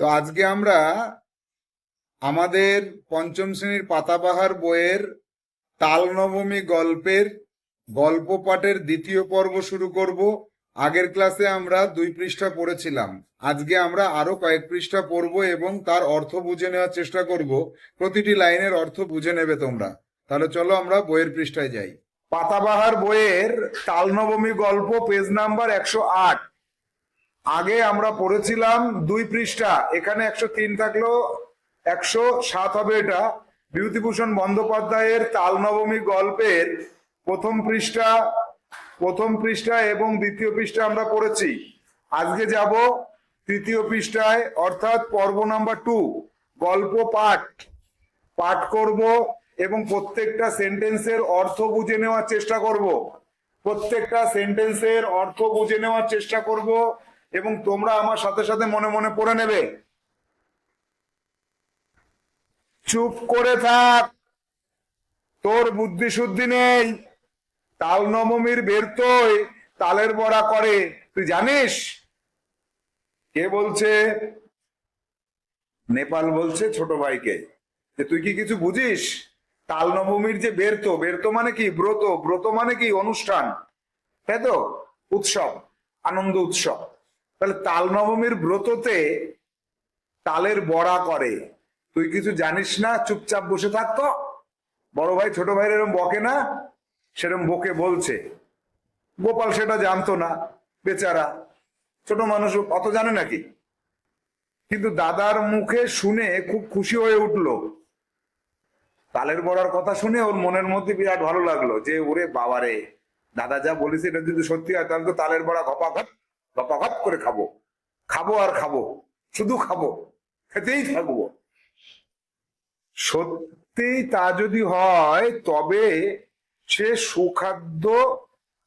তো আজকে আমরা আমাদের পঞ্চম শ্রেণির পাতাবাহার বইয়ের তাল নবমী গল্পের গল্প পাঠের দ্বিতীয় পর্ব শুরু করব। আগের ক্লাসে আমরা দুই পৃষ্ঠা পড়েছিলাম। আজকে আমরা আরও কয়েক পৃষ্ঠা পড়ব এবং তার অর্থ বুঝে নেওয়ার চেষ্টা করব। প্রতিটি লাইনের অর্থ বুঝে নেবে তোমরা। তাহলে চলো আমরা বইয়ের পৃষ্ঠায় যাই। পাতাবাহার বইয়ের তাল নবমী গল্প পেজ নাম্বার একশো আট। আগে আমরা পড়েছিলাম দুই পৃষ্ঠা, এখানে একশো তিন থাকল, একশো সাত হবে এটা। বিভূতিভূষণ বন্দ্যোপাধ্যায়ের তাল নবমী গল্পের প্রথম পৃষ্ঠা প্রথম পৃষ্ঠা এবং দ্বিতীয় পৃষ্ঠা আমরা পড়েছি। আজকে যাব তৃতীয় পৃষ্ঠায়, অর্থাৎ পর্ব নাম্বার টু, গল্প পাঠ। পাঠ করব এবং প্রত্যেকটা সেন্টেন্সের অর্থ বুঝে নেওয়ার চেষ্টা করব। প্রত্যেকটা সেন্টেন্সের অর্থ বুঝে নেওয়ার চেষ্টা করব। এবং তোমরা আমার সাথে সাথে মনে মনে পড়ে নেবে। চুপ করে থাক। তোর বুদ্ধি শুদ্ধি নেই। তাল নবমীর বেরতই তালের বড়া করে। তুই জানিস? কে বলছে? নেপাল বলছে ছোট ভাইকে। যে তুই কি কিছু বুঝিস? তাল নবমীর যে বেরত বেরত মানে কি? ব্রত। ব্রত মানে কি? অনুষ্ঠান। তাই তো? উৎসব। আনন্দ উৎসব। তাহলে তাল নবমীর ব্রততে তালের বড়া করে। তুই কিছু জানিস না? চুপচাপ বসে থাকতো বড় ভাই, ছোট ভাইয়ের এরম বকে না? সেরম বকে বলছে। গোপাল সেটা জানতো না, বেচারা। ছোট মানুষ অত জানে নাকি? কিন্তু দাদার মুখে শুনে খুব খুশি হয়ে উঠল। তালের বড়ার কথা শুনে ওর মনের মধ্যে বিরাট ভালো লাগল যে, ওরে বাবারে, দাদা যা বলেছে, এটা যদি সত্যি হয়, তাহলে তো তালের বড়া ঘপাঘট ঘপাঘট করে খাব। খাব আর খাব, শুধু খাব, খেতেই থাকব। সত্যি তা যদি হয়, তবে সে সুখাদ্য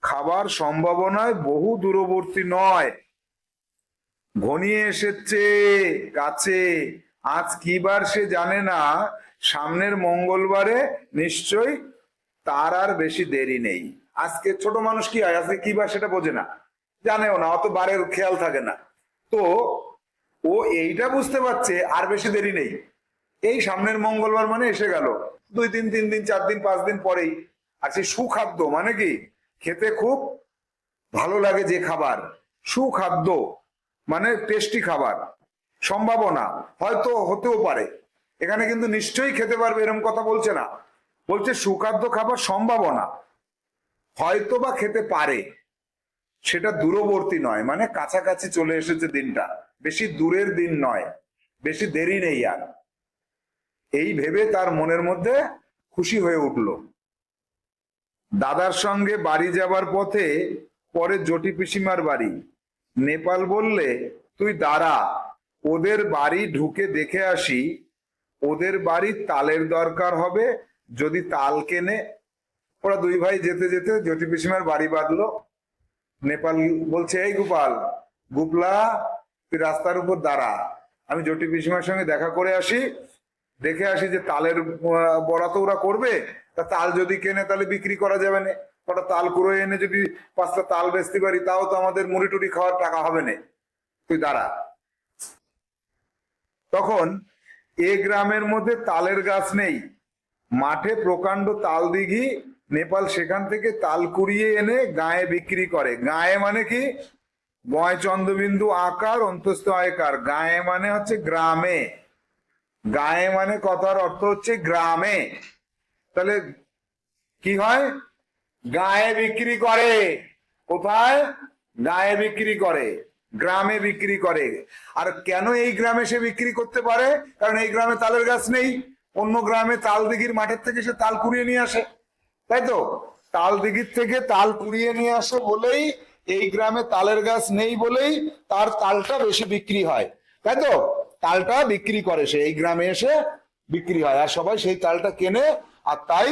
খাবার সম্ভাবনায় বহু দূরবর্তী নয়। ঘনিয়ে এসেছে কাছে আজ কি বার সে জানে না, সামনের মঙ্গলবারে নিশ্চয় তার আর বেশি দেরি নেই। আজকে ছোট মানুষ কি হয়? আজকে কি বার সেটা বোঝে না। জানেও না, অত বারের খেয়াল থাকে না। তো ও এইটা বুঝতে পারছে, আর বেশি দেরি নেই। এই সামনের মঙ্গলবার মানে এসে গেল। দুই দিন, তিন দিন, চার দিন, পাঁচ দিন পরেই। আর সেই সুখাদ্য মানে কি? খেতে খুব ভালো লাগে যে খাবার। সুখাদ্য মানে টেস্টি খাবার। সম্ভাবনা, হয়তো হতেও পারে। এখানে কিন্তু নিশ্চয়ই খেতে পারবে এরকম কথা বলছে না। বলছে সুখাদ্য খাবার সম্ভাবনা। হয়তো বা খেতে পারে। সেটা দূরবর্তী নয় মানে কাছাকাছি চলে এসেছে দিনটা। বেশি দূরের দিন নয়, বেশি দেরি নেই আর। এই ভেবে তার মনের মধ্যে খুশি হয়ে উঠল। দাদার সঙ্গে বাড়ি যাবার পথে পরে জটি পিসিমার বাড়ি। নেপাল বললে, তুই দাঁড়া, ওদের বাড়ি ঢুকে দেখে আসি। ওদের বাড়ি তালের দরকার হবে, যদি তাল কেনে। ওরা দুই ভাই যেতে যেতে জটি পিসিমার বাড়ি বাঁধলো। নেপাল বলছে, এই গোপাল, গুপলা, তুই রাস্তার উপর দাঁড়া। আমি জটি পিসিমার সঙ্গে দেখা করে আসি, দেখে আসি যে তালের বড়া তো ওরা করবে। তা তাল যদি কেনে, তাহলে বিক্রি করা যাবে না। ওটা তাল কুড়ো এনে যদি পাঁচটা তাল বেচতে পারি, তাও তো আমাদের মুড়ি টুড়ি খাওয়ার টাকা হবে না। তুই দাঁড়া। তখন এ গ্রামের মধ্যে তালের গাছ নেই। মাঠে প্রকাণ্ড তাল দিঘি নেপাল সেখান থেকে তাল কুড়িয়ে এনে গায়ে বিক্রি করে। গায়ে মানে কি? গয় চন্দ্রবিন্দু আকার, অন্তস্থ আয়কার। গায়ে মানে হচ্ছে গ্রামে। গায়ে মানে কথার অর্থ হচ্ছে গ্রামে। তাহলে কি হয়? গায়ে বিক্রি করে। কোথায়? গায়ে বিক্রি করে। গ্রামে বিক্রি করে। আর কেন এই গ্রামে সে বিক্রি করতে পারে? কারণ এই গ্রামে তালের গাছ নেই। অন্য গ্রামে তাল দিঘির মাঠের থেকে সে তাল কুড়িয়ে নিয়ে আসে। তাই তো? তাল দিঘির থেকে তাল কুড়িয়ে নিয়ে আসে বলেই এই গ্রামে তালের গাছ নেই বলেই তার তালটা বেশি বিক্রি হয়। তাই তো? তালটা বিক্রি করে সে, এই গ্রামে এসে বিক্রি হয় আর সবাই সেই তালটা কেনে আর তাই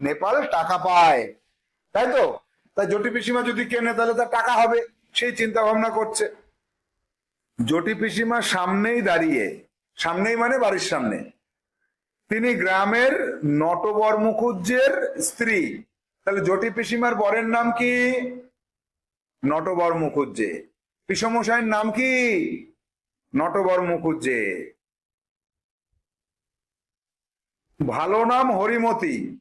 নেপাল টাকা পায়। তাই তো? তাই জটি পিসিমা যদি কেনে তাহলে তার টাকা হবে, সেই চিন্তা ভাবনা করছে। জটি পিসিমা সামনেই দাঁড়িয়ে, সামনেই মানে বাড়ির সামনে। তিনি গ্রামের নটবর মুখুজ্জের স্ত্রী। তাহলে জটি পিসিমার বরের নাম কি? নটবর মুখুজ্জে পিসমশাইয়ের নাম কি? নটবর মুখুজ্জে ভালো নাম হরিমতি।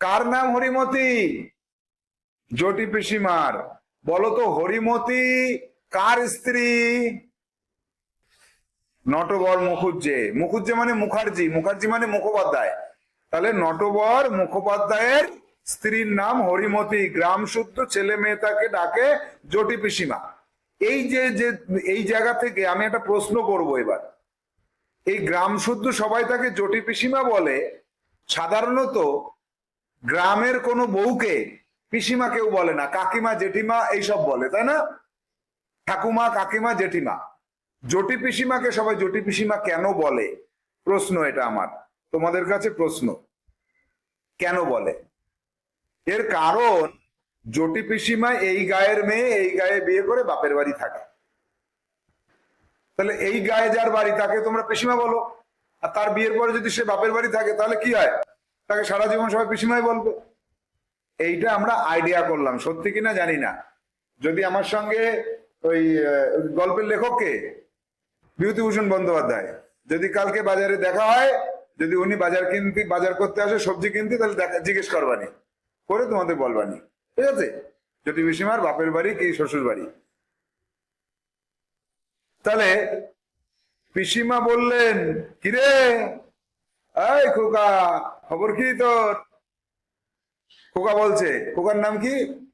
কার নাম হরিমতি? জটি পিসিমার। বলতো হরিমতি কার স্ত্রী? নটবর মুখুজ্জে। মুখুজ্জে মানে মুখার্জি মুখার্জি মানে মুখোপাধ্যায়। তাহলে নটবর মুখোপাধ্যায়ের স্ত্রীর নাম হরিমতি, গ্রাম শুদ্ধ ছেলে মেয়ে তাকে ডাকে জটি পিসিমা। এই যে যে, এই জায়গা থেকে আমি একটা প্রশ্ন করব এবার। এই গ্রাম শুদ্ধ সবাই তাকে জটি পিসিমা বলে। সাধারণত গ্রামের কোনো বউকে পিসিমা কেউ বলে না, কাকিমা, জেঠিমা এইসব বলে, তাই না? ঠাকুমা, কাকিমা, জেঠিমা। জটি পিসিমাকে সবাই জটি পিসিমা কেন বলে? প্রশ্ন এটা আমার। তোমাদের কাছে প্রশ্ন। কেন বলে? এর কারণ, জটি পিসিমা এই গায়ের মেয়ে এই গায়ে বিয়ে করে বাপের বাড়ি থাকে। তাহলে এই গায়ে যার বাড়ি, তাকে তোমরা পিসিমা বলো। আর তার বিয়ের পরে যদি সে বাপের বাড়ি থাকে, তাহলে কি হয়? তাকে সারা জীবন সবাই পিসিমাই বলবে। এইটা আমরা আইডিয়া করলাম। সত্যি কিনা জানি না। যদি আমার সঙ্গে ওই গল্পের লেখককে বিভূতিভূষণ বন্দ্যোপাধ্যায়। যদি কালকে বাজারে দেখা হয়, যদি উনি বাজার কিনতে, বাজার করতে আসে, সবজি কিনতে, তাহলে দেখা- জিজ্ঞেস করবানি। করে তোমাদের বলবানি। ঠিক আছে? জটি পিসিমার বাপের বাড়ি কি শ্বশুর বাড়ি। তাহলে পিসিমা বললেন, কিরে? এই খোকা, খবর কি তোর? খোকা বলছে, খোকার নাম কি?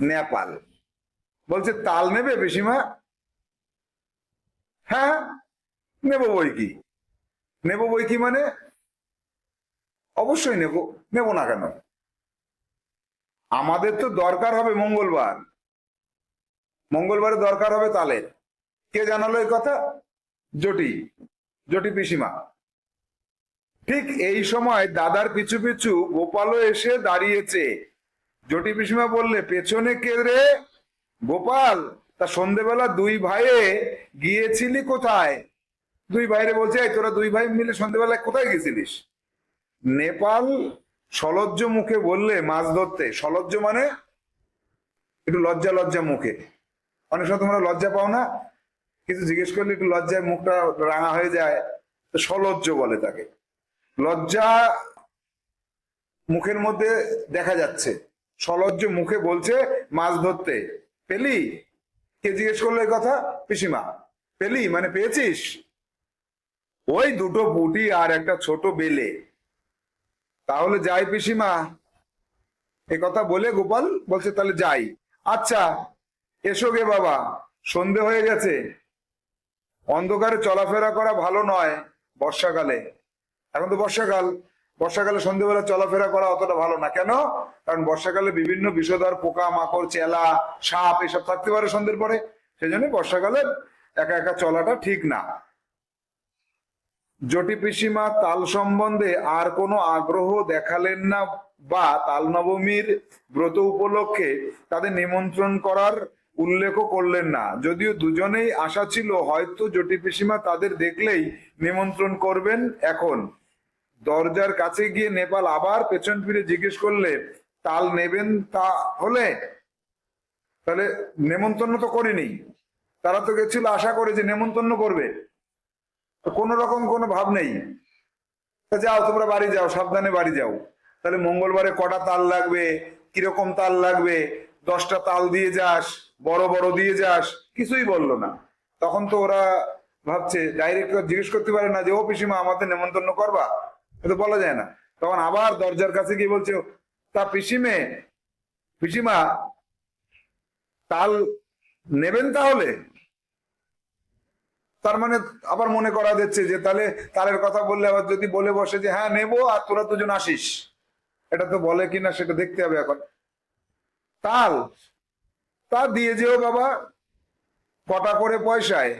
নেপাল। বলছে, তাল নেবে পিসিমা? হ্যাঁ? নেব বই কি? নেব বই কি মানে? অবশ্যই নেব। নেব না কেন? আমাদের তো দরকার হবে মঙ্গলবার। মঙ্গলবারে দরকার হবে তালের। কে জানালো এই কথা? জটি। জটি পিসিমা। ঠিক এই সময় দাদার পিছু পিছু গোপালও এসে দাঁড়িয়েছে। জটি পিসিমা বললে, পেছনে কে রে? গোপাল? তা সন্ধেবেলা দুই ভাইয়ে গিয়েছিলি কোথায়? দুই ভাইরে বলছে, "এই তোরা দুই ভাই মিলে সন্ধেবেলায় কোথায় গেছিলিস নেপাল সলজ্জ মুখে বললে মাছ ধরতে। সলজ্জ মানে? একটু লজ্জা লজ্জা মুখে। অনেক সময় তোমরা লজ্জা পাও না? কিছু জিজ্ঞেস করলে একটু লজ্জায় মুখটা রাঙা হয়ে যায়। তো সলজ্জ বলে তাকে। লজ্জা মুখের মধ্যে দেখা যাচ্ছে। সলজ্জ মুখে বলছে, মাছ ধরতে। পেলি? কে জিজ্ঞেস করল এই কথা? পিসিমা। পেলি? মানে পেয়েছিস? ওই দুটো পুটি আর একটা ছোট বেলে। তাহলে যাই পিসিমা। এ কথা বলে গোপাল বলছে, তাহলে যাই। আচ্ছা এসো গে বাবা। সন্ধে হয়ে গেছে। অন্ধকারে চলাফেরা করা ভালো নয় বর্ষাকালে। এখন তো বর্ষাকাল। বর্ষাকালে সন্ধ্যেবেলা চলাফেরা করা অতটা ভালো না। কেন? কারণ বর্ষাকালে বিভিন্ন বিষধর পোকা মাকড় চেলা, সাপ এসব থাকতে পারে সন্ধ্যের পরে। সেই জন্য বর্ষাকালে একা একা চলাটা ঠিক না। জটি পিসিমা তাল সম্বন্ধে আর কোনো আগ্রহ দেখালেন না বা তাল নবমীর ব্রত উপলক্ষে তাদের নিমন্ত্রণ করার উল্লেখও করলেন না। যদিও দুজনেই আশা ছিল হয়তো জটি পিসিমা তাদের দেখলেই নিমন্ত্রণ করবেন এখন। দরজার কাছে গিয়ে নেপাল আবার পেছন ফিরে জিজ্ঞেস করলে, তাল নেবেন তা হলে? তাহলে নেমন্তন্ন তো করিনি। তারা তো গেছিল আশা করে যে নেমন্তন্ন করবে। কোনো রকম কোনো ভাব নেই। যাও, তোমরা বাড়ি যাও, সাবধানে বাড়ি যাও। তাহলে মঙ্গলবারে কটা তাল লাগবে? কীরকম তাল লাগবে? দশটা তাল দিয়ে যাস, বড় বড় দিয়ে যাস, কিছুই বলল না। তখন তো ওরা ভাবছে, ডাইরেক্ট জিজ্ঞেস করতে পারে না যে, ও পিসিমা, আমাদের নেমন্তন্ন করবা? এটা বলা যায় না। তখন আবার দরজার কাছে গিয়ে বলছে, তা পিসিমে, পিসিমা, তাল নেবেন তাহলে? তার মানে আবার মনে করা যাচ্ছে যে তাহলে তালের কথা বললে আবার যদি বলে বসে যে হ্যাঁ নেব আর তোরা দুজন আসিস। এটা তো বলে কিনা সেটা দেখতে হবে এখন। তাল, তা দিয়ে যেও বাবা, কটা করে পয়সায়?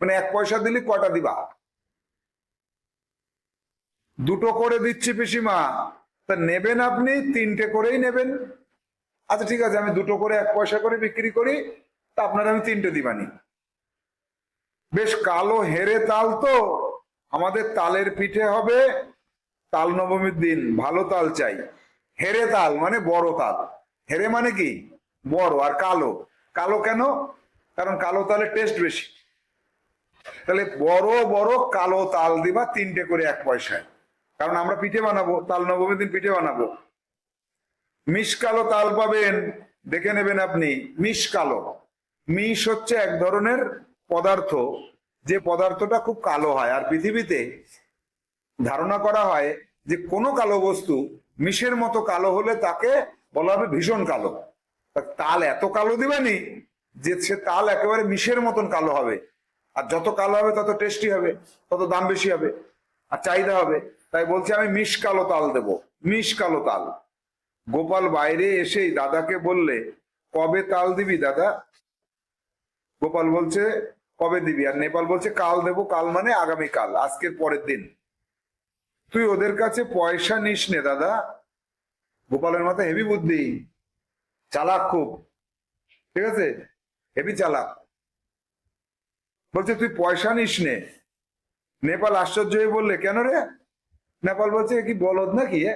মানে এক পয়সা দিলি কটা দিবা? দুটো করে দিচ্ছি পিসিমা। তা নেবেন আপনি, তিনটে করেই নেবেন। আচ্ছা ঠিক আছে, আমি দুটো করে এক পয়সা করে বিক্রি করি, তা আপনার আমি তিনটে দিবানি। বেশ কালো হেরে তাল তো, আমাদের তালের পিঠে হবে তাল নবমীর দিন, ভালো তাল চাই। হেরে তাল মানে বড় তাল। হেরে মানে কি? বড় আর কালো। কালো কেন? কারণ কালো তালের টেস্ট বেশি। তাহলে বড় বড় কালো তাল দিবা, তিনটে করে এক পয়সায়। কারণ আমরা পিঠে বানাবো, তাল নবমীর দিন পিঠে বানাবো। মিশ কালো তাল পাবেন, দেখে নেবেন আপনি মিশ কালো। মিশ হচ্ছে এক ধরনের পদার্থ, যে পদার্থটা খুব কালো হয়। আর পৃথিবীতে ধারণা করা হয় যে কোনো কালো বস্তু মিশের মতো কালো হলে তাকে বলা হবে ভীষণ কালো। তাল এত কালো দিবেনি যে সে তাল একেবারে মিশের মতন কালো হবে। আর যত কালো হবে, তত টেস্টি হবে, তত দাম বেশি হবে, আর চাহিদা হবে। তাই বলছি, আমি মিশ কালো তাল দেব মিশ কালো তাল। গোপাল বাইরে এসেই দাদাকে বললে, কবে তাল দিবি দাদা? গোপাল বলছে, কবে দিবি? আর নেপাল বলছে, কাল দেবো, কাল মানে আগামী কাল আজকের পরের দিন। তুই ওদের কাছে পয়সা নিস নে দাদা। গোপালের মাথায় হেভি বুদ্ধি, চালাক খুব, ঠিক আছে? হেভি চালাক। বলছে, তুই পয়সা নিস নে। নেপাল আশ্চর্য হয়ে বললে, কেন রে? নেপাল বলছে, কি বলদ নাকি, এ?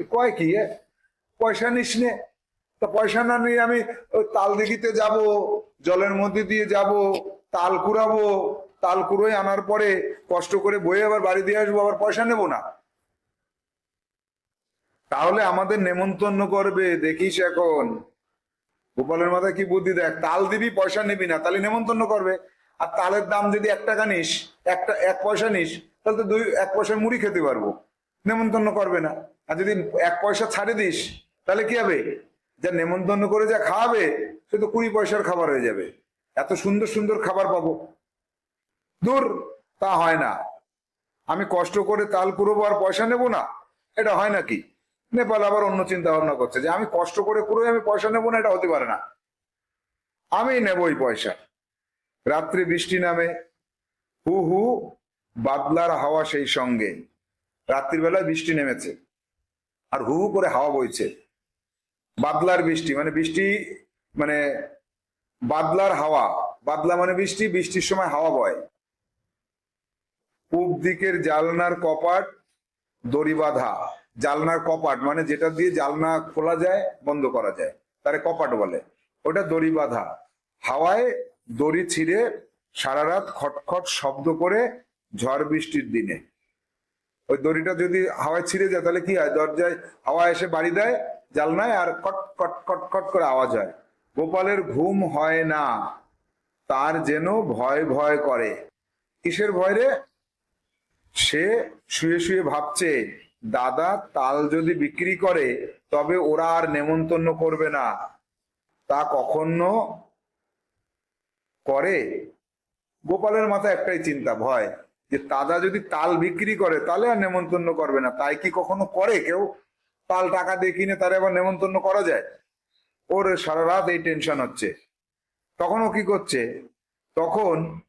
এ কয় কি? পয়সা নিস নে তা পয়সা না নিয়ে আমি তাল দিঘিতে যাব, জলের মধ্যে দিয়ে যাব, তাল কুড়াবো, তাল কুড়োয় আনার পরে কষ্ট করে বয়ে আবার বাড়ি দিয়ে আসব, আবার পয়সা নেব না তাহলে আমাদের নেমন্তন্ন করবে, দেখিস এখন গোপালের মাথায় কি বুদ্ধি দেখ, তাল দিবি, পয়সা নিবি না, তাহলে নেমন্তন্ন করবে আর তালের দাম যদি এক টাকা নিস, একটা, এক পয়সা নিস তাহলে তো দুই, এক পয়সার মুড়ি খেতে পারব। নেমন্তন্ন করবে না। আর যদি এক পয়সা ছাড়ে দিস, তাহলে কি হবে? যা নেমন্তন্ন করে যা খাওয়াবে, সে তো কুড়ি পয়সার খাবার হয়ে যাবে। এত সুন্দর সুন্দর খাবার পাবো। দূর, তা হয় না। আমি কষ্ট করে তাল কুড়োবো আর পয়সা নেব না। এটা হয় নাকি নেপাল আবার অন্য চিন্তা ভাবনা করছে যে আমি কষ্ট করে কুড়োই, আমি পয়সা নেব না, এটা হতে পারে না। আমি নেবই পয়সা। রাত্রে বৃষ্টি নামে। হু হু বাদলার হাওয়া সেই সঙ্গে। রাত্রির বেলায় বৃষ্টি নেমেছে। আর হু হু করে হাওয়া বইছে। বাদলার বৃষ্টি মানে বৃষ্টি মানে বাদলার হাওয়া। বাদলা মানে বৃষ্টি, বৃষ্টির সময় হাওয়া বয়। পূব দিকের জালনার কপাট, দড়ি বাঁধা। জালনার কপাট মানে যেটা দিয়ে জালনা খোলা যায়, বন্ধ করা যায়। তারে কপাট বলে। ওটা দড়ি বাঁধা। হাওয়ায় দড়ি ছিঁড়ে সারা রাত খটখট শব্দ করে ঝড় বৃষ্টির দিনে। ওই দড়িটা যদি হাওয়ায় ছিঁড়ে যায়, তাহলে কি হয়? দরজায় হাওয়া এসে বাড়ি দেয়, জালনায় আর কট কট কট কট করে আওয়াজ হয়। গোপালের ঘুম হয় না, তার যেন ভয় ভয় করে। কিসের ভয় রে? সে শুয়ে শুয়ে ভাবছে, দাদা, তাল যদি বিক্রি করে, তবে ওরা আর নেমন্তন্ন করবে না। তা কখনো করে? গোপালের মাথায় একটাই চিন্তা, ভয়। যে দাদা যদি তাল বিক্রি করে, তাহলে আর নেমন্তন্ন করবে না। তাই কি কখনো করে? কেউ তাল টাকা দিয়ে কিনে তারে আবার নেমন্তন্ন করা যায়? ওর সারা রাত এই টেনশন হচ্ছে। তখন ও কি করছে? তখন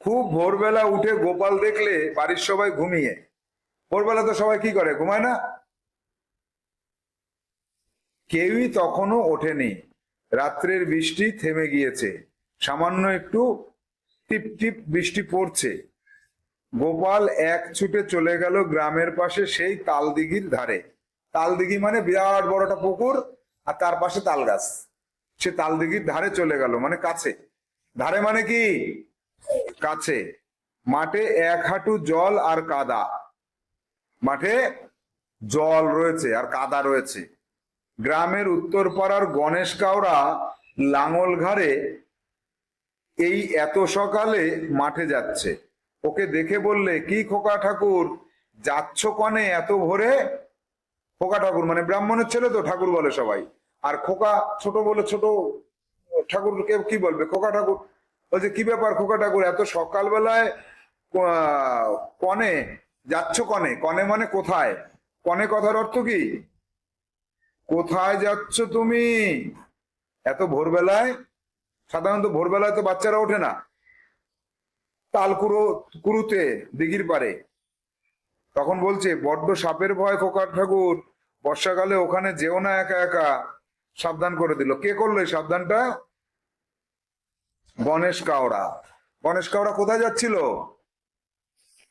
খুব ভোরবেলা উঠে গোপাল দেখলে বাড়ির সবাই ঘুমিয়ে। ভোরবেলা তো সবাই কি করে? ঘুমায় না? কেউই তখনও ওঠেনি। রাত্রের বৃষ্টি থেমে গিয়েছে। সামান্য একটু টিপ টিপ বৃষ্টি পড়ছে। গোপাল এক ছুটে চলে গেল গ্রামের পাশে সেই তালদিঘির ধারে। তালদিঘি মানে বিরাট বড়টা পুকুর আর তার পাশে তাল গাছ সে তালদিঘির ধারে চলে গেল মানে কাছে। ধারে মানে কি? কাছে। মাঠে এক হাঁটু জল আর কাদা। মাঠে জল রয়েছে আর কাদা রয়েছে। গ্রামের উত্তর পাড়ার গণেশ কাওরা লাঙল ঘাড়ে এই এত সকালে মাঠে যাচ্ছে। ওকে দেখে বললে, কি খোকা ঠাকুর? যাচ্ছ কনে এত ভোরে? খোকা ঠাকুর মানে ব্রাহ্মণের ছেলে তো, ঠাকুর বলে সবাই। আর খোকা ছোট বলে ছোট ঠাকুরকে কি বলবে? খোকা ঠাকুর বলছে কি ব্যাপার খোকা ঠাকুর, এত সকালবেলায় কনে? যাচ্ছ কনে? কনে মানে কোথায়? কনে কথার অর্থ কি? কোথায় যাচ্ছ তুমি? এত ভোরবেলায়? সাধারণত ভোরবেলায় তো বাচ্চারা ওঠে না। তাল কুড়ো, কুড়ুতে দিঘির পারে তখন বলছে, বড্ড সাপের ভয় খোকার ঠাকুর, বর্ষাকালে ওখানে যেও না একা একা। সাবধান করে দিল। কে করল এই সাবধানটা? গণেশ কাওড়া। গণেশ কাওড়া কোথায় যাচ্ছিল?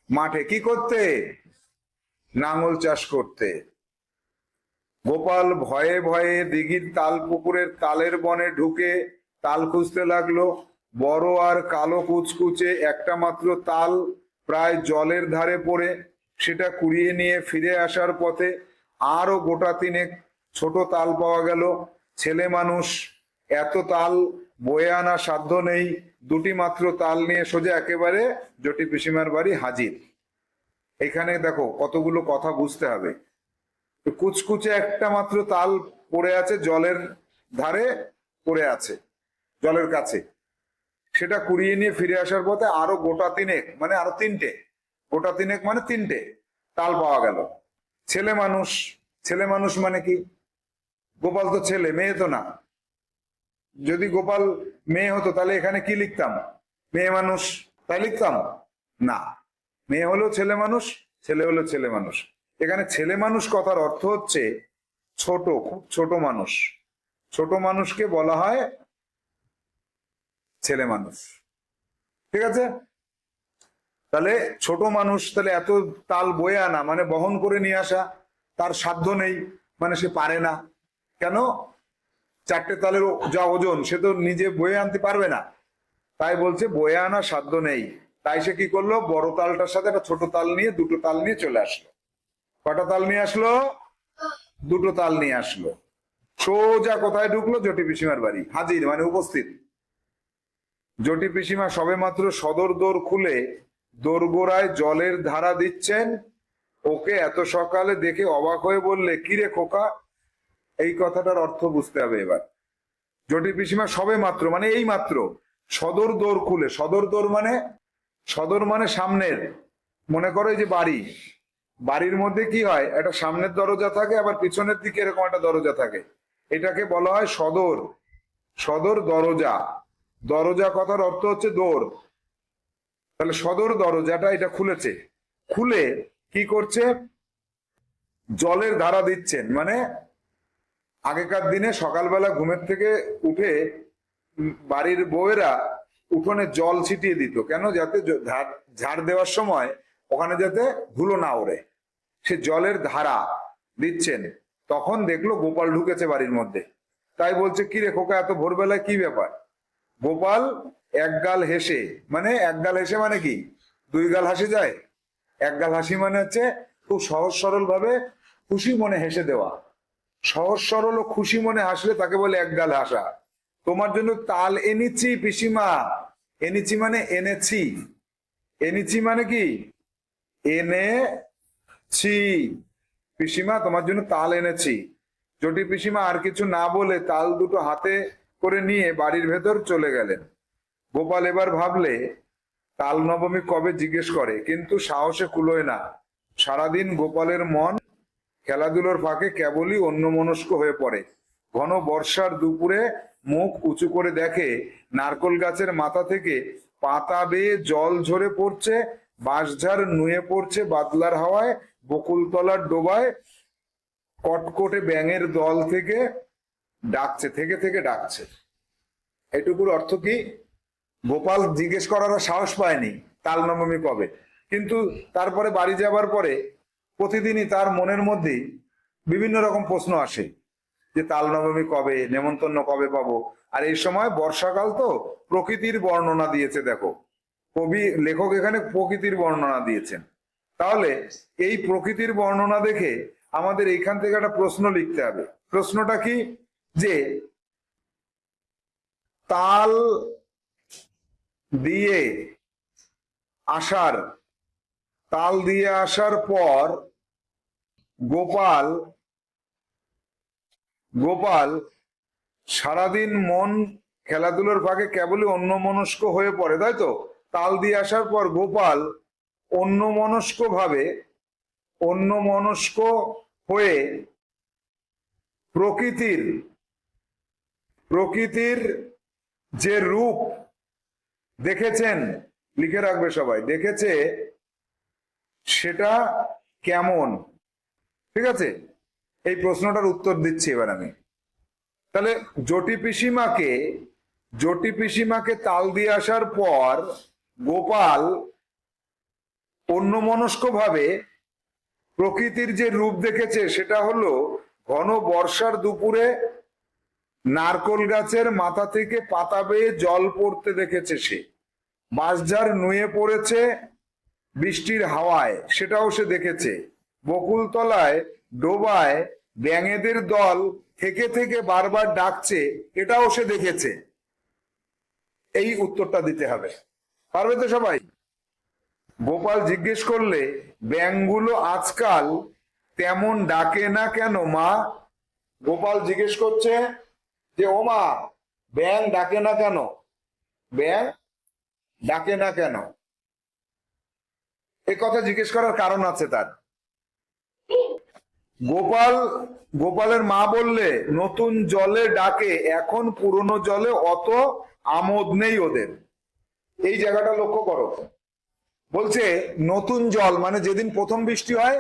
মাঠে। কি করতে? নাঙল চাষ করতে। গোপাল ভয়ে ভয়ে দিঘির তাল পুকুরের তালের বনে ঢুকে তাল খুঁজতে লাগল। বড় আর কালো কুচকুচে একটা মাত্র তাল প্রায় জলের ধারে পড়ে, সেটা কুড়িয়ে নিয়ে ফিরে আসার পথে আরও গোটা তিনেক ছোট তাল পাওয়া গেল। ছেলে মানুষ, এত তাল বয়ে আনা সাধ্য নেই। দুটি মাত্র তাল নিয়ে সোজা একেবারে জটি পিসিমার বাড়ি হাজির। এখানে দেখো কতগুলো কথা বুঝতে হবে। কুচকুচে একটা মাত্র তাল পড়ে আছে, জলের ধারে পড়ে আছে, জলের কাছে। সেটা কুড়িয়ে নিয়ে ফিরে আসার পথে আরও গোটা তিনেক মানে আরও তিনটে, গোটা তিনেক মানে তিনটে তাল পাওয়া গেল। ছেলে মানুষ ছেলে মানুষ মানে কি? গোপাল তো ছেলে, মেয়ে তো না। যদি গোপাল মেয়ে হতো, তাহলে এখানে কি লিখতাম? মেয়ে মানুষ, তাই লিখতাম? না। মেয়ে হলেও ছেলে মানুষ, ছেলে হলেও ছেলে মানুষ। এখানে ছেলে মানুষ কথার অর্থ হচ্ছে ছোট, খুব ছোট মানুষ। ছোট মানুষকে বলা হয় ছেলে মানুষ। ঠিক আছে? তাহলে ছোট মানুষ তাহলে এত তাল বয়ে আনা মানে বহন করে নিয়ে আসা, তার সাধ্য নেই মানে সে পারে না। কেন? চারটে তালের যা ওজন, সে তো নিজে বয়ে আনতে পারবে না। তাই বলছে, বয়ে আনা সাধ্য নেই। তাই সে কি করল? বড় তালটার সাথে একটা ছোট তাল নিয়ে, দুটো তাল নিয়ে চলে আসলো। কটা তাল নিয়ে আসলো? দুটো তাল নিয়ে আসলো। সোজা কোথায় ঢুকলো? জটি পিসিমার বাড়ি, হাজির মানে উপস্থিত। জটি পিসিমা সবেমাত্র সদর দোর খুলে দোরগোড়ায় জলের ধারা দিচ্ছেন। ওকে এত সকালে দেখে অবাক হয়ে বললে কিরে খোকা? এই কথাটার অর্থ বুঝতে হবে এবার। জটি পিসিমা সবে মাত্র মানে এই মাত্র সদর দোর খুলে। সদর দোর মানে সদর মানে সামনের। মনে করো এই যে বাড়ি। বাড়ির মধ্যে কি হয়? একটা সামনের দরজা থাকে, আবার পিছনের দিকে এরকম একটা দরজা থাকে। এটাকে বলা হয় সদর সদর দরজা। দরজা কথার অর্থ হচ্ছে দৌড় তাহলে সদর দরজাটা এটা খুলেছে। খুলে কি করছে? জলের ধারা দিচ্ছেন। মানে আগেকার দিনে সকালবেলা ঘুমের থেকে উঠে বাড়ির বউয়েরা উঠোনে জল ছিটিয়ে দিত। কেন? যাতে ঝাড়- দেওয়ার সময় ওখানে যাতে ধুলো না ওড়ে। সে জলের ধারা দিচ্ছেন। তখন দেখল গোপাল ঢুকেছে বাড়ির মধ্যে। তাই বলছে কি রে খোকা, এত ভোরবেলায় কি ব্যাপার? গোপাল একগাল হেসে মানে একগাল হেসে মানে কি? দুই গাল হাসি যায়। একগাল হাসি মানে হচ্ছে খুব সহজ সরল ভাবে খুশি মনে হেসে দেওয়া। সহজ সরল ও খুশি মনে হাসলে তাকে বলে একগাল হাসা। তোমার জন্য তাল এনেছি পিসিমা। এনেছি মানে এনেছি। এনেছি মানে কি? এনেছি। পিসিমা, তোমার জন্য তাল এনেছি। জটি পিসিমা আর কিছু না বলে তাল দুটো হাতে করে নিয়ে বাড়ির ভেতর চলে গেলেন। গোপাল এবার ভাবলে, তাল নবমী কবে জিজ্ঞেস করে? কিন্তু সাহসে কুলোয় না। সারাদিন গোপালের মন খেলাধুলোর ফাঁকে কেবলই অন্যমনস্ক হয়ে পড়ে। ঘন বর্ষার দুপুরে মুখ উঁচু করে দেখে, নারকল গাছের মাথা থেকে পাতা বেয়ে জল ঝরে পড়ছে, বাঁশঝাড় নুয়ে পড়ছে বাদলার হাওয়ায়, বকুলতলার ডোবায়, কটকটে ব্যাঙের দল থেকে ডাকছে, থেকে থেকে ডাকছে। এটুকুর অর্থ কি? গোপাল জিজ্ঞেস করার সাহস পায়নি, তাল নবমী কবে। কিন্তু তারপরে বাড়ি যাবার পরে প্রতিদিনই তার মনের মধ্যে বিভিন্ন রকম প্রশ্ন আসে, যে তাল নবমী কবে, নেমন্তন্ন কবে পাবো? আর এই সময় বর্ষাকাল তো, প্রকৃতির বর্ণনা দিয়েছে, দেখো। কবি, লেখক এখানে প্রকৃতির বর্ণনা দিয়েছেন। তাহলে এই প্রকৃতির বর্ণনা দেখে আমাদের এইখান থেকে একটা প্রশ্ন লিখতে হবে। প্রশ্নটা কি? যে তাল দিয়ে আসার, তাল দিয়ে আসার পর গোপাল গোপাল সারাদিন মন খেলাধুলোর ফাঁকে কেবলই অন্যমনস্ক হয়ে পড়ে, তাই তো? তাল দিয়ে আসার পর গোপাল অন্যমনস্ক ভাবে, অন্যমনস্ক হয়ে প্রকৃতির প্রকৃতির যে রূপ দেখেছেন, লিখে রাখবে সবাই, দেখেছে সেটা কেমন? ঠিক আছে? এই প্রশ্নটার উত্তর দিচ্ছি এবার আমি। তাহলে জটি পিসিমাকে জটি পিসিমাকে তাল দিয়ে আসার পর গোপাল অন্যমনস্ক ভাবে প্রকৃতির যে রূপ দেখেছে, সেটা হলো ঘন বর্ষার দুপুরে নারকোল গাছের মাথা থেকে পাতা বেয়ে জল পড়তে দেখেছে সে। বাঁশঝাড় নুয়ে পড়েছে বৃষ্টির হাওয়ায়, সেটাও সে দেখেছে। বকুলতলায় ডোবায় ব্যাঙেদের দল থেকে থেকে বারবার ডাকছে, এটাও সে দেখেছে। এই উত্তরটা দিতে হবে। পারবে তো সবাই? গোপাল জিজ্ঞেস করলে, ব্যাঙগুলো আজকাল তেমন ডাকে না কেন মা? গোপাল জিজ্ঞেস করছে যে, ও মা ব্যাং ডাকে না কেন? ব্যাং ডাকে না কেন? এ কথা জিজ্ঞেস করার কারণ আছে তার। গোপাল, গোপালের মা বললে, নতুন জলে ডাকে, এখন পুরনো জলে অত আমোদ নেই ওদের। এই জায়গাটা লক্ষ্য করো। বলছে, নতুন জল মানে যেদিন প্রথম বৃষ্টি হয়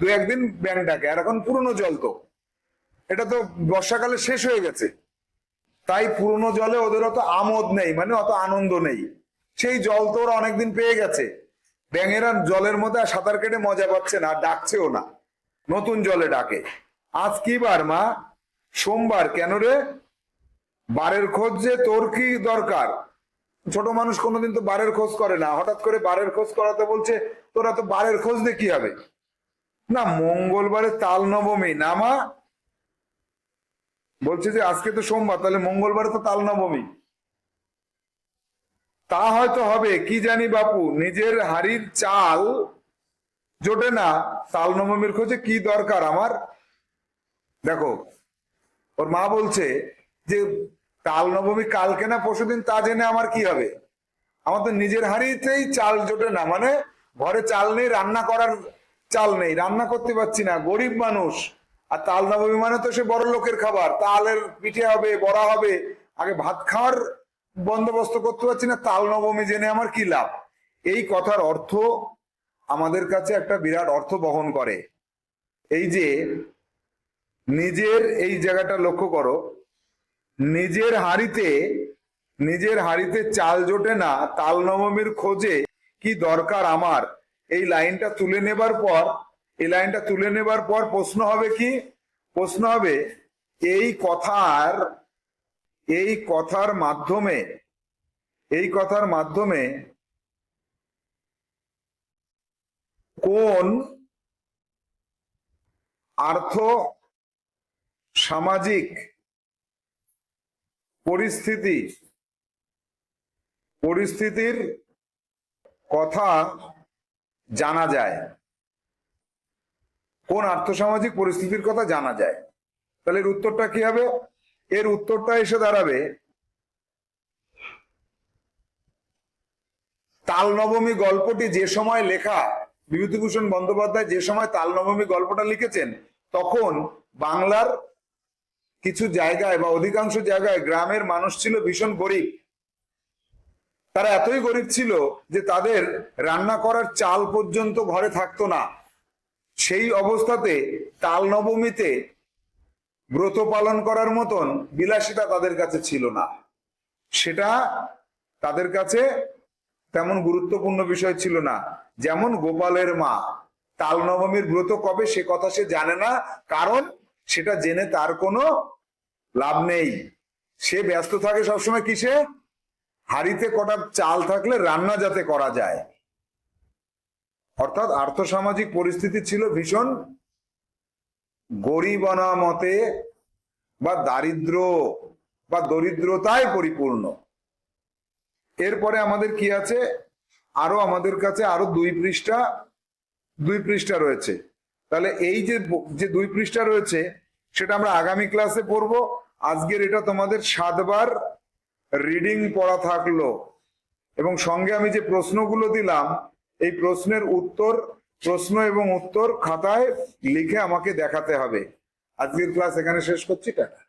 দু একদিন ব্যাং ডাকে, আর এখন পুরনো জল তো। এটা তো বর্ষাকালে শেষ হয়ে গেছে। তাই পুরনো জলে ওদের অত আমোদ নেই মানে অত আনন্দ নেই। সেই জল তো ওরা অনেকদিন পেয়ে গেছে। ব্যাঙেরা জলের মধ্যে আর সাঁতার কেটে মজা পাচ্ছে না ডাকছেও না। নতুন জলে ডাকে। আজ কি বার, মা? সোমবার। কেন রে? বারের খোঁজ যে তোর কি দরকার? ছোট মানুষ কোনোদিন তো বারের খোঁজ করে না। হঠাৎ করে বারের খোঁজ করাতে বলছে, তোরা তো বারের খোঁজ দিয়ে কি হবে? না, মঙ্গলবারে তাল নবমী, না, মা? বলছে যে আজকে তো সোমবার, তাহলে মঙ্গলবারে তো তাল নবমী তা হয়তো হবে, কি জানি বাপু, নিজের হাড়ির চাল জোটে না তাল নবমীর খোঁজে কি দরকার আমার? দেখো, ওর মা বলছে যে তাল নবমী কালকে না পরশুদিন তা জেনে আমার কি হবে? আমার তো নিজের হাড়িতেই চাল জোটে না মানে ঘরে চাল নেই, রান্না করার চাল নেই, রান্না করতে পারছি না, গরিব মানুষ। আর তাল নবমী মানে তো সে বড় লোকের খাবার। তালের পিঠে হবে, বড়া হবে। আগে ভাত খাওয়ার বন্দোবস্ত করতে পারছি না, তাল নবমী জেনে আমার কি লাভ? এই কথার অর্থ আমাদের কাছে একটা বিরাট অর্থ বহন করে। এই যে নিজের এই জায়গাটা লক্ষ্য করো, নিজের হাড়িতে নিজের হাড়িতে চাল জোটে না, তাল নবমীর খোঁজে কি দরকার আমার? এই লাইনটা তুলে নেবার পর এই লাইনটা তুলে নেবার পর প্রশ্ন হবে কি? প্রশ্ন হবে, এই কথার এই কথার মাধ্যমে, এই কথার মাধ্যমে কোন আর্থ সামাজিক পরিস্থিতি, পরিস্থিতির কথা জানা যায়? কোন আর্থসামাজিক পরিস্থিতির কথা জানা যায়। তাহলে এর উত্তরটা কি হবে? এর উত্তরটা এসে দাঁড়াবে তাল নবমী গল্পটি যে সময় লেখা, বিভূতিভূষণ বন্দ্যোপাধ্যায় যে সময় তাল নবমী গল্পটা লিখেছেন, তখন বাংলার কিছু জায়গায় বা অধিকাংশ জায়গায় গ্রামের মানুষ ছিল ভীষণ গরিব। তারা এতই গরিব ছিল যে তাদের রান্না করার চাল পর্যন্ত ঘরে থাকতো না। সেই অবস্থাতে তাল নবমীতে ব্রত পালন করার মতন বিলাসিতা তাদের কাছে ছিল না। সেটা তাদের কাছে তেমন গুরুত্বপূর্ণ বিষয় ছিল না। যেমন গোপালের মা তাল নবমীর ব্রত কবে সে কথা সে জানে না, কারণ সেটা জেনে তার কোনো লাভ নেই। সে ব্যস্ত থাকে সবসময় কিসে? হাড়িতে কটা চাল থাকলে রান্না যাতে করা যায়। অর্থাৎ আর্থসামাজিক পরিস্থিতি ছিল ভীষণ গরিবনা মতে বা দারিদ্র বা দরিদ্রতায় পরিপূর্ণ। এরপরে আমাদের কি আছে? আরও আমাদের কাছে আরও দুই পৃষ্ঠা দুই পৃষ্ঠা রয়েছে। তাহলে এই যে যে দুই পৃষ্ঠা রয়েছে, সেটা আমরা আগামী ক্লাসে পড়ব। আজকের এটা তোমাদের সাতবার রিডিং পড়া থাকল। এবং সঙ্গে আমি যে প্রশ্নগুলো দিলাম এই প্রশ্নের উত্তর, প্রশ্ন এবং উত্তর খাতায় লিখে আমাকে দেখাতে হবে। আজকের ক্লাস এখানে শেষ করছি, টাটা।